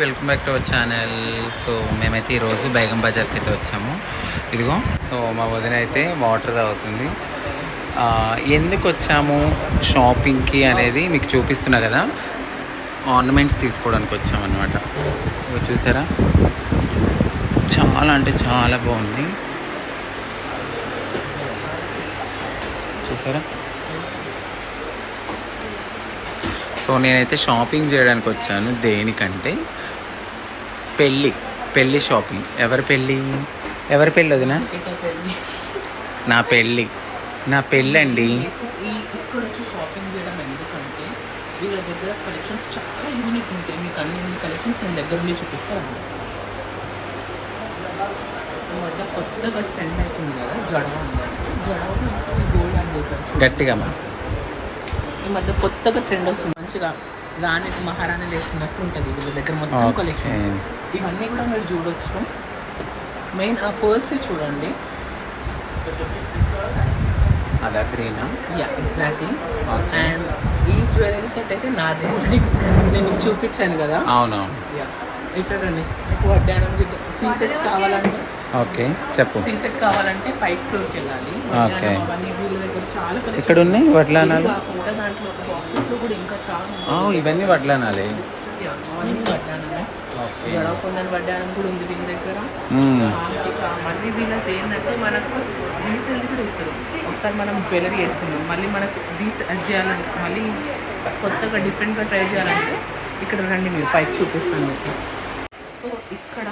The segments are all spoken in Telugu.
Welcome back to our channel so మేమైతే ఈరోజు బేగం బజార్కి అయితే వచ్చాము. ఇదిగో. సో మా వదిన అయితే వాటర్ తాగుతుంది. ఎందుకు వచ్చాము? షాపింగ్కి అనేది మీకు చూపిస్తున్నా కదా. ఆర్నమెంట్స్ తీసుకోవడానికి వచ్చామన్నమాట. చూసారా? చాలా అంటే చాలా బాగుంది. చూసారా? సో నేనైతే షాపింగ్ చేయడానికి వచ్చాను దేనికంటే పెళ్ళి పెళ్ళి షాపింగ్ ఎవరి పెళ్ళి? ఎవరి పెళ్ళి వదినా? నా పెళ్ళి. నా పెళ్ళి అండి ఇక్కడ వచ్చి షాపింగ్ చేయడం ఎందుకంటే వీళ్ళ దగ్గర కలెక్షన్స్ చాలా యూనిక్ ఉంటాయి. మీకు అన్ని కలెక్షన్స్ నేను దగ్గర చూపిస్తాను. ఈ మధ్య కొత్తగా ట్రెండ్ అవుతుంది కదా జడవ జడవలో ఇంకా గోల్డ్ యాడ్ చేశారు. చూడండి. గట్టిగా మా ఈ మధ్య కొత్తగా ట్రెండ్ వస్తుంది. మంచిగా రాణి మహారాణి వేసుకున్నట్టు ఉంటుంది. వీళ్ళ దగ్గర మొత్తం. కలెక్షన్స్ ఇవన్నీ కూడా మీరు చూడొచ్చు. మెయిన్ ఆ పర్ల్స్ చూడండి. అదా గ్రీనా యా ఎగ్జాక్ట్లీ. అండ్ ఈ జ్యువెలరీ సెట్ అయితే నాదే. నేను చూపించాను కదా. అవునవును. యా ఇక్కడ మీకు వడ్డానం సీ సెట్స్ కావాలంటే ఓకే చెప్పు. సీ సెట్ కావాలంటే పైప్ ఫ్లోర్కి వెళ్ళాలి. వడ్డానం అవన్నీ వీళ్ళ దగ్గర చాలా ఇక్కడ ఉన్నాయి వడ్లానాలు? కాకుండా దాంట్లో బాక్సెస్లో కూడా ఇంకా చాలా. ఇవన్నీ వడ్లానాలే. అవన్నీ వడ్డానమే ఓకే. జడవకొండని వడ్డానం కూడా ఉంది వీళ్ళ దగ్గర. మళ్ళీ వీళ్ళకి ఏంటంటే మనకు రీసేల్ కూడా ఇస్తారు. ఒకసారి మనం జ్యువెలరీ వేసుకున్నాం మళ్ళీ మనకు రీసే అది చేయాలంటే మళ్ళీ కొత్తగా డిఫరెంట్గా ట్రై చేయాలంటే ఇక్కడ రండి మీరు పైకి చూపిస్తాను మీకు. సో ఇక్కడ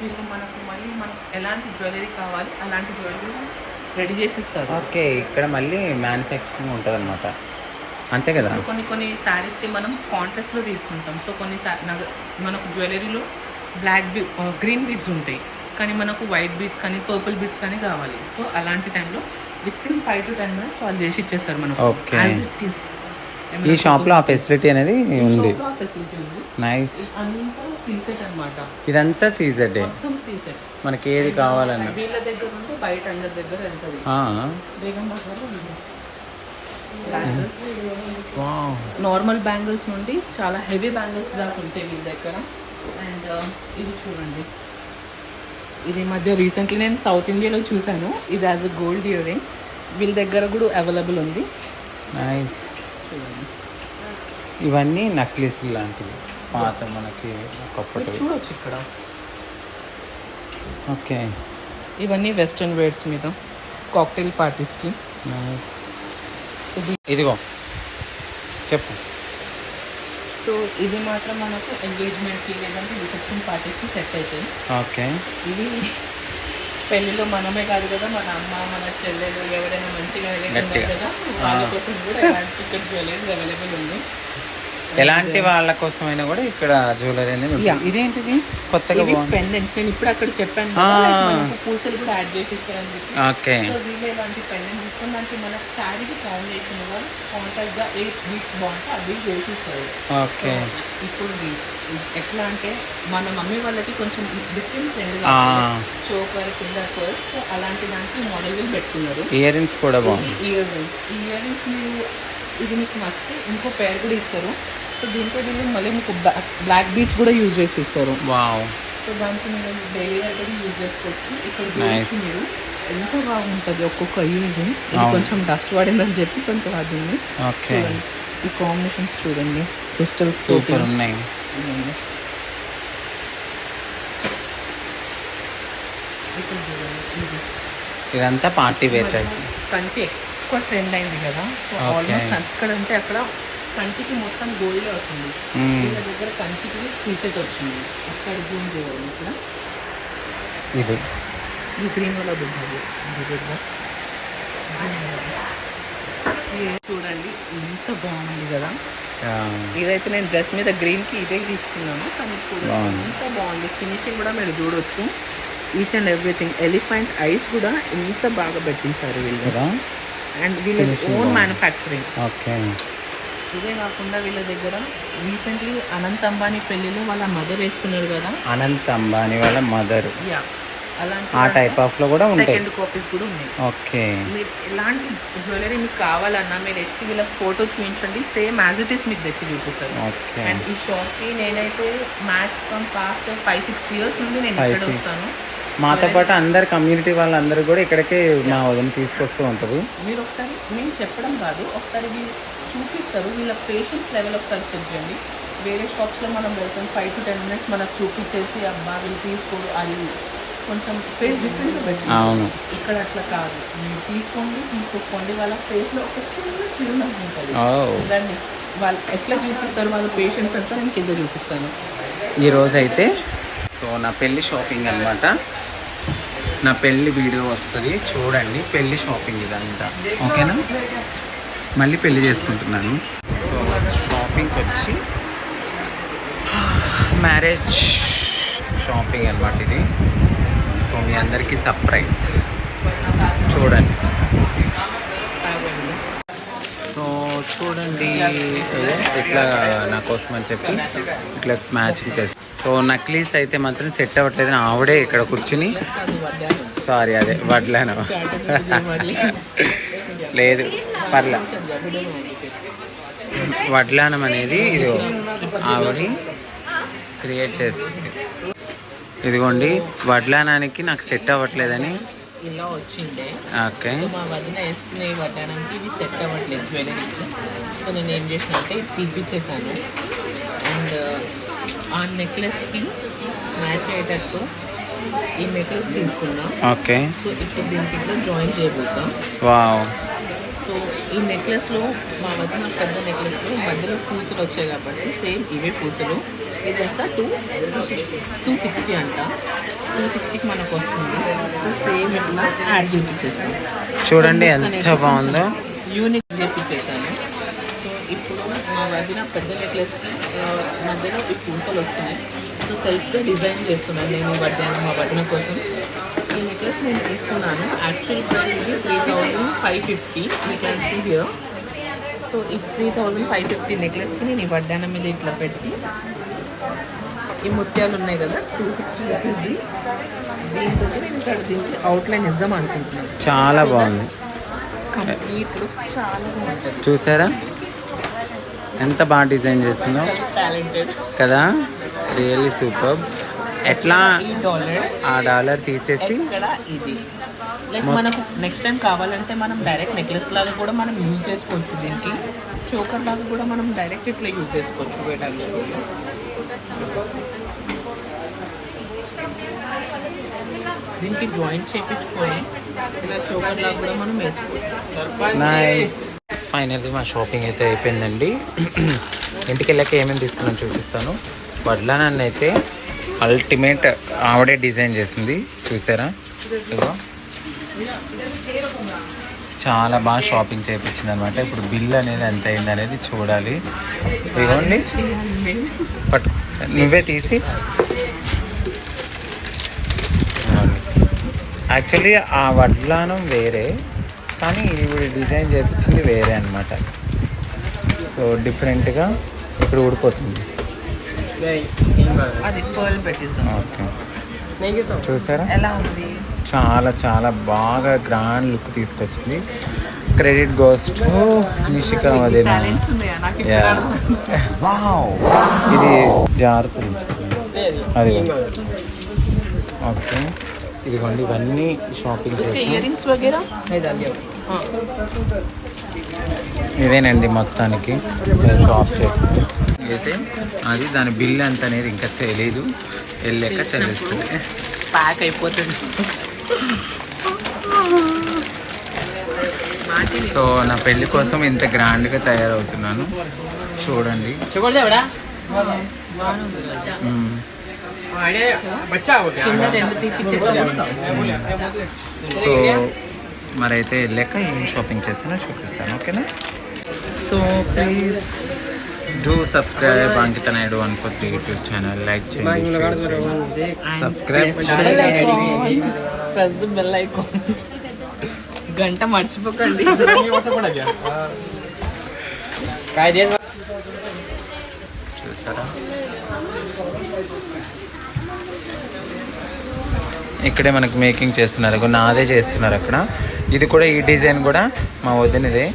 వీళ్ళు మనకు మళ్ళీ మనకు ఎలాంటి జ్యువెలరీ కావాలి అలాంటి జ్యువెలరీ రెడీ చేసి ఇస్తారు ఓకే ఇక్కడ మళ్ళీ మ్యానుఫ్యాక్చరింగ్ ఉంటుంది అనమాట అంతే కదా? కొన్ని కొన్ని శారీస్కి మనం కాంట్రాస్ట్లో తీసుకుంటాం. సో కొన్ని మనకు జ్యువెలరీలో బ్లాక్ బీ గ్రీన్ బీడ్స్ ఉంటాయి. కానీ మనకు వైట్ బీడ్స్ కానీ పర్పుల్ బీడ్స్ కానీ కావాలి. సో అలాంటి టైంలో within five to ten minutes వాళ్ళు చేసి ఇచ్చేస్తారు మనకు. Okay. యాజ్ ఇట్ ఈస్ ఈ షాప్లో ఆ ఫెసిలిటీ అనేది ఉంది. ఫెసిలిటీ ఉంది. నైస్ అంతా సీసెట్ అన్నమాట. ఇదంతా సీజెడ్ మనకి ఏది కావాలన్నా. వీళ్ళ దగ్గర ఉంటే బయట అందరి దగ్గర వెళ్తుంది. నార్మల్ బ్యాంగిల్స్ నుండి చాలా హెవీ బ్యాంగిల్స్ దాకా ఉంటాయి వీళ్ళ దగ్గర. అండ్ ఇది చూడండి. ఇది మధ్య రీసెంట్లీ నేను సౌత్ ఇండియాలో చూశాను. ఇది as a gold ear ring వీళ్ళ దగ్గర కూడా అవైలబుల్ ఉంది. నైస్ చూడండి ఇవన్నీ నక్లీస్ లాంటివి. పాత మనకి మీరు ఒకప్పటి చూడొచ్చు ఇక్కడ. ఓకే. ఇవన్నీ వెస్ట్రన్ వేర్స్ మీద కాక్టైల్ పార్టీస్కి. ఇది ఇదిగో. చెప్పు. సో ఇది మాత్రం మనకు ఎంగేజ్మెంట్కి లేదంటే రిసెప్షన్ పార్టీస్కి సెట్ అవుతాయి ఓకే. ఇది పెళ్ళిలో మనమే కాదు కదా మన అమ్మ మన చెల్లెలు ఎవరైనా మంచిగా వెళ్ళి. కదా వాళ్ళ కోసం కూడా ఇలాంటి ఇక్కడ జ్యువెలరీస్ అవైలబుల్ ఉంది ఎలాంటి వాళ్ళ కోసమైనా కూడా ఇక్కడ జ్యువెలరీ అనేది. ఇదేంటిది? కొత్తగా పెండెంట్స్ నేను ఇప్పుడు అక్కడ చెప్పాను. పూసలు కూడా యాడ్ చేసి చెప్పి. ఓకే. వీళ్ళు ఇలాంటి పెండెంట్ తీసుకొని దానికి మన శారీకి ఫౌండేషన్ కాంటాక్ట్గా ఎయిట్ వీక్స్ బాగుంటే అది చేసి ఇస్తారు ఓకే ఇప్పుడు ఎట్లా అంటే మన మమ్మీ వాళ్ళకి కొంచెం డిఫరెంట్ ట్రెండ్. చోకర్ కింద పర్స్ అలాంటి దానికి మోడల్ పెట్టుకున్నారు ఇయర్ రింగ్స్ కూడా బాగుంది ఇయర్ రింగ్స్ ఇయర్ రింగ్స్ మీరు ఇది మీకు మస్తు ఇంకో పేరు కూడా ఇస్తారు. సో దీంట్లో వీళ్ళు మళ్ళీ మీకు బ్లాక్ బీట్స్ కూడా యూజ్ చేసి ఇస్తారు వావ్ సో దానికి మీరు డైలీ కూడా యూజ్ చేసుకోవచ్చు. ఇక్కడ మీరు ఎంత బాగుంటుంది ఒక్కొక్క అవును. కొంచెం డస్ట్ పడిందని చెప్పి కొంచెం అది ఓకే ఈ కాంబినేషన్స్ చూడండి. క్రిస్టల్స్ సూపర్ ఉన్నాయి. ఇదంతా పార్టీ వేర్ కంటి ఎక్కువ ట్రెండ్ అయింది కదా. సో. ఆల్మోస్ట్ అక్కడ అంటే అక్కడ కంటికి మొత్తం గోల్డ్ వస్తుంది. వీళ్ళ దగ్గర కంటికి సీసెట్ వచ్చింది. అక్కడ జూమ్ చేయాలి ఇక్కడ? ఇది. ఈ గ్రీన్ వల్ల చూడండి ఎంత బాగుంది కదా. ఇదైతే నేను డ్రెస్ మీద గ్రీన్కి ఇదే తీసుకున్నాను కానీ చూడండి. ఎంత బాగుంది. ఫినిషింగ్ కూడా మీరు చూడొచ్చు. Each and everything elephant eyes కూడా ఎంత బాగా పెట్టించారు వీళ్ళు. అండ్ వీళ్ళ ఓన్. మ్యానుఫ్యాక్చరింగ్ ఓకే ఇదే కాకుండా వీళ్ళ దగ్గర రీసెంట్లీ అనంత్ అంబానీ పెళ్ళిలో వాళ్ళ మదర్ వేసుకున్నారు కదా. అనంత్ అంబానీ వాళ్ళ మదర్ యా అలాంటి ఆ టైప్ ఆఫ్లో కూడా ఉంటాయి. సెకండ్ కాపీస్ కూడా ఉన్నాయి. ఓకే మీరు ఎలాంటి జ్యువెలరీ మీకు కావాలన్నా మీరు ఎత్తి వీళ్ళకి ఫోటో చూపించండి. సేమ్ యాజ్ ఇట్ ఈస్ మీకు తెచ్చి చూపిస్తారు. ఓకే అండ్ ఈ షాప్కి నేనైతే max from past five six years నుండి నేను ఇక్కడ. వస్తాను. మాతో పాటు అందరు కమ్యూనిటీ వాళ్ళందరూ కూడా ఇక్కడికే మా వదిన తీసుకొస్తూ ఉంటారు మీరు ఒకసారి నేను చెప్పడం కాదు. ఒకసారి వీళ్ళు చూపిస్తారు. వీళ్ళ పేషెన్స్ లెవెల్ ఒకసారి చెక్ చేయండి. వేరే షాప్స్లో మనం వెళ్తాం ఫైవ్ టు టెన్ మినిట్స్ మనకు చూపించేసి అబ్బా వీళ్ళు తీసుకోడు అది కొంచెం ఫేస్ డిఫరెంట్గా పెట్టండి. అవును. ఇక్కడ అట్లా కాదు. మీరు తీసుకోండి తీసుకోకండి వాళ్ళ ఫేస్లో ఒక చిన్న చిరునవ్వు ఉంటుంది. రండి వాళ్ళు ఎట్లా చూపిస్తారు వాళ్ళ పేషెన్స్ అంతా నేను కింద చూపిస్తాను. ఈరోజు అయితే సో నా పెళ్ళి షాపింగ్ అన్నమాట. నా పెళ్ళి వీడియో వస్తుంది. చూడండి పెళ్ళి షాపింగ్ ఇదంతా. ఓకేనా? మళ్ళీ పెళ్ళి చేసుకుంటున్నాను. సో షాపింగ్కి వచ్చి మ్యారేజ్ షాపింగ్ అన్నమాట ఇది. సో మీ అందరికీ సర్ప్రైజ్ చూడండి. సో చూడండి అదే ఇట్లా నా కోసం అని చెప్పి ఇట్లా మ్యాచింగ్ చేసి. సో నక్లీస్ అయితే మాత్రం సెట్ అవ్వట్లేదు. ఆవిడే ఇక్కడ కూర్చుని సారీ అదే వడ్లాను. లేదు. పర్లే. వడ్లానం అనేది ఇది ఆవిడ క్రియేట్ చేస్తుంది. ఇదిగోండి వడ్లానానికి నాకు సెట్ అవ్వట్లేదని. ఇలా వచ్చిండే ఓకే. మా వదిన వేసుకునే వడ్డానికి ఇవి సెట్ అవ్వట్లేదు జ్యువెలరీకి సో నేను ఏం చేసిన అంటే ఇది తీపిచ్చేసాను అండ్ ఆ నెక్లెస్కి మ్యాచ్ అయ్యేటట్టు ఈ నెక్లెస్ తీసుకున్నా. ఓకే. సో ఇప్పుడు దీనికి ఇట్లా జాయిన్ చేయబోతాం. వావ్. సో ఈ నెక్లెస్లో మా వదిన పెద్ద నెక్లెస్లో మధ్యలో పూసలు వచ్చాయి కాబట్టి సేమ్ ఇవే పూసలు. ఇదంతా టూ టూ సిక్స్టీ అంట. టూ సిక్స్టీకి మనకు వస్తుంది. సో సేమ్ ఇట్లా యాడ్ చేపించేస్తాం చూడండి ఎంత బాగుందో. యూనిక్ చేపించేసాను సో ఇప్పుడు మా వదిన పెద్ద నెక్లెస్కి మధ్యలో ఈ పూసలు వస్తున్నాయి. సో సెల్ఫ్గా డిజైన్ చేస్తున్నాను నేను వడ్డాను మా వదిన కోసం. నెక్లెస్ నేను తీసుకున్నాను. యాక్చువల్ ప్రైస్ ఇది త్రీ థౌజండ్ ఫైవ్ ఫిఫ్టీ మీ క్యాన్ సీ హియర్ సో ఈ త్రీ థౌజండ్ ఫైవ్ ఫిఫ్టీ నెక్లెస్కి నేను ఈ వడ్డానం మీద ఇట్లా పెట్టి ఈ ముత్యాలు ఉన్నాయి కదా టూ సిక్స్టీ రూపీస్ది దీంతో నేను ఇక్కడ దీనికి అవుట్లైన్ ఇద్దాం అనుకుంటున్నాను. చాలా బాగుంది. కంప్లీట్ లుక్ చాలా బాగుంటుంది చూసారా? ఎంత బాగా డిజైన్ చేస్తుందో టాలెంటెడ్ కదా? రియల్లీ సూపర్ ఎట్లా? ఆ డాలర్ తీసేసి ఇది? లైక్ మనకు నెక్స్ట్ టైం కావాలంటే మనం డైరెక్ట్ నెక్లెస్ లాగా కూడా మనం యూజ్ చేసుకోవచ్చు దీనికి. చోకర్ లాగా కూడా మనం డైరెక్ట్ ఇట్లా యూజ్ చేసుకోవచ్చు వేయడానికి దీనికి జాయింట్ చేయించుకొని ఇలా చోకర్ లాగా కూడా మనం వేసుకోవచ్చు. ఫైనల్లీ మా షాపింగ్ అయితే అయిపోయిందండి. ఇంటికి వెళ్ళాక ఏమేమి తీసుకున్నాను చూపిస్తాను. వడ్లనాన్ని అయితే అల్టిమేట్ ఆవిడే డిజైన్ చేసింది. చూసారా? ఇదిగో. చాలా బాగా షాపింగ్ చేయించింది అనమాట ఇప్పుడు బిల్ అనేది ఎంత అయింది అనేది చూడాలి. ఇదిగోండి. పట్టు. నువ్వే తీసి. యాక్చువల్లీ ఆ వడ్లానం వేరే కానీ ఇప్పుడు డిజైన్ చేయించింది వేరే అనమాట సో డిఫరెంట్గా ఇప్పుడు ఊడిపోతుంది. చూసారా? ఎలా ఉంది? చాలా చాలా బాగా గ్రాండ్ లుక్ తీసుకొచ్చింది. క్రెడిట్ గోస్ట్ నిషిక ఇది జాగ్రత్త అది ఓకే ఇదిగోండి ఇవన్నీ షాపింగ్ ఇయర్ రింగ్స్ వగేరా? ఇదేనండి మొత్తానికి. నేను షాప్ చేసింది. అయితే అది దాని బిల్ ఎంత అనేది ఇంకా తెలీదు. వెళ్ళాక తెలుస్తుంది ప్యాక్ అయిపోతుంది. సో నా పెళ్ళి కోసం ఇంత గ్రాండ్గా తయారవుతున్నాను. చూడండి. సో మరైతే వెళ్ళాక ఏం షాపింగ్ చేస్తానో చూపిస్తాను ఓకేనా? So please do subscribe Ankita Naidu one four three YouTube channel. Like చేయండి. సబ్స్క్రైబ్ బెల్ ఐకాన్ గంట మర్చిపోకండి. చూస్తారా? ఇక్కడే మనకు మేకింగ్ చేస్తున్నారు. నాదే చేస్తున్నారు అక్కడ. ఇది కూడా ఈ డిజైన్ కూడా మా వదినదే.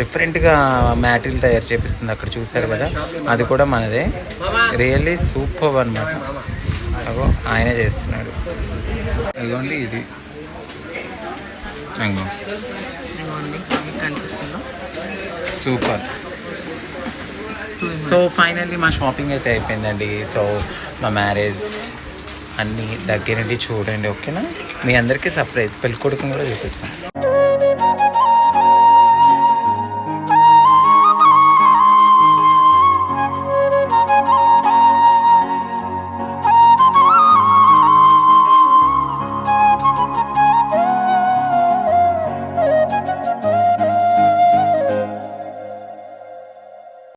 డిఫరెంట్గా మ్యాటీరియల్ తయారు చేపిస్తుంది అక్కడ చూసారు కదా? అది కూడా మనదే. రియల్లీ సూపర్ అనమాట అగో ఆయనే చేస్తున్నాడు. ఇదిగోండి ఇది. సూపర్. సో ఫైనల్లీ మా షాపింగ్ అయితే అయిపోయిందండి. సో మా మ్యారేజ్ అన్నీ దగ్గర నుండి చూడండి ఓకేనా? మీ అందరికీ సర్ప్రైజ్ పెళ్ళికొడుకుని కూడా చూపిస్తాను.